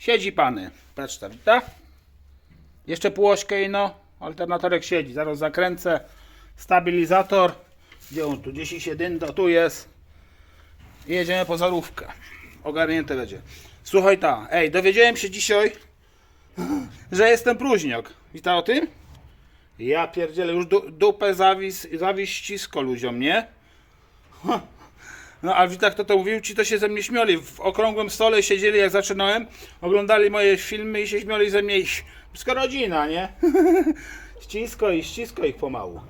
Siedzi pany. Patrzcie, wita. Jeszcze półośkę no. Alternatorek siedzi. Zaraz zakręcę. Stabilizator. Gdzie on tu? Gdzieś się dynda. Tu jest. I jedziemy po zarówkę. Ogarnięte będzie. Słuchaj ta. Ej, dowiedziałem się dzisiaj, że jestem próżniok. Wita o tym? Ja pierdzielę, już du dupę zawis, zawis ścisko ludziom, nie? No, a Wita, kto to mówił ci, to się ze mnie śmiali. W okrągłym stole siedzieli, jak zaczynałem, oglądali moje filmy i się śmiali ze mnie. Wszystko rodzina, nie? ścisko i ścisko ich pomału.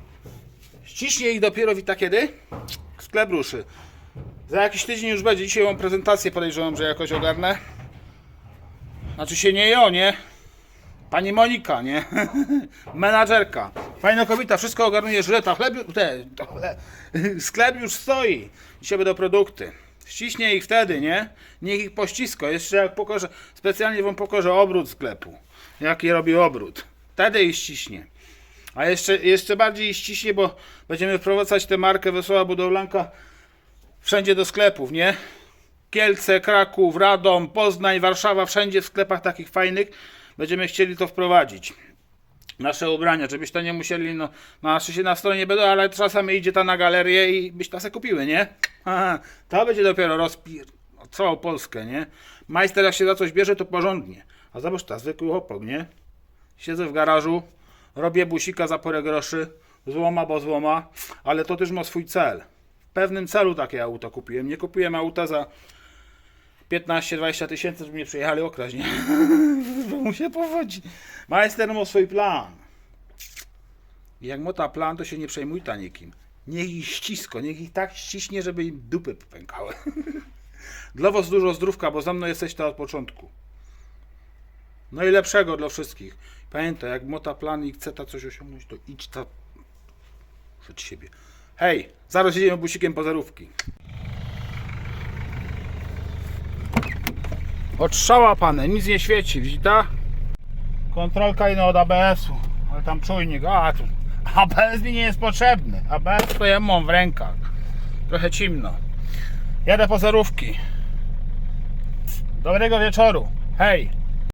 Ściśnie ich dopiero Wita kiedy? Sklep ruszy. Za jakiś tydzień już będzie. Dzisiaj mam prezentację, podejrzewam, że jakoś ogarnę. Znaczy się nie jo, nie? Pani Monika, nie? Menadżerka. Fajna kobieta, wszystko ogarnuje, żyleta, chleb, te, to chleb, sklep już stoi. Dzisiaj będą produkty. Ściśnie ich wtedy, nie? Niech ich pościsko. Jeszcze jak pokorze, specjalnie wam pokorze obrót sklepu. Jaki robi obrót. Wtedy ich ściśnie. A jeszcze, jeszcze bardziej ich ściśnie, bo będziemy wprowadzać tę markę Wesoła Budowlanka wszędzie do sklepów, nie? Kielce, Kraków, Radom, Poznań, Warszawa, wszędzie w sklepach takich fajnych będziemy chcieli to wprowadzić. Nasze ubrania, żebyście nie musieli, no, no znaczy się na stronie będą, ale czasami idzie ta na galerię i byś ta se kupiły, nie? Aha, to będzie dopiero rozpir... całą Polskę, nie? Majster jak się za coś bierze, to porządnie. A zobacz ta, zwykły chłopak, nie? Siedzę w garażu, robię busika za parę groszy, złoma bo złoma, ale to też ma swój cel. W pewnym celu takie auto kupiłem. Nie kupiłem auta za 15-20 tysięcy, żeby mnie przyjechali okraść, nie? Bo mu się powodzi. Majster ma swój plan. Jak ma ta plan, to się nie przejmuj ta nikim. Niech ich ścisko, niech ich tak ściśnie, żeby im dupy pękały. Dla was dużo zdrówka, bo za mną jesteś to od początku. No i lepszego dla wszystkich. Pamiętaj, jak mota plan i chce ta coś osiągnąć, to idź ta przed siebie. Hej, zaraz jedziemy busikiem po. Otrzała pane, nic nie świeci, widzicie? Kontrolka ino od ABS-u, ale tam czujnik, a tu ABS mi nie jest potrzebny, ABS to ja mam w rękach, trochę cimno. Jadę po zarówki. Dobrego wieczoru, hej!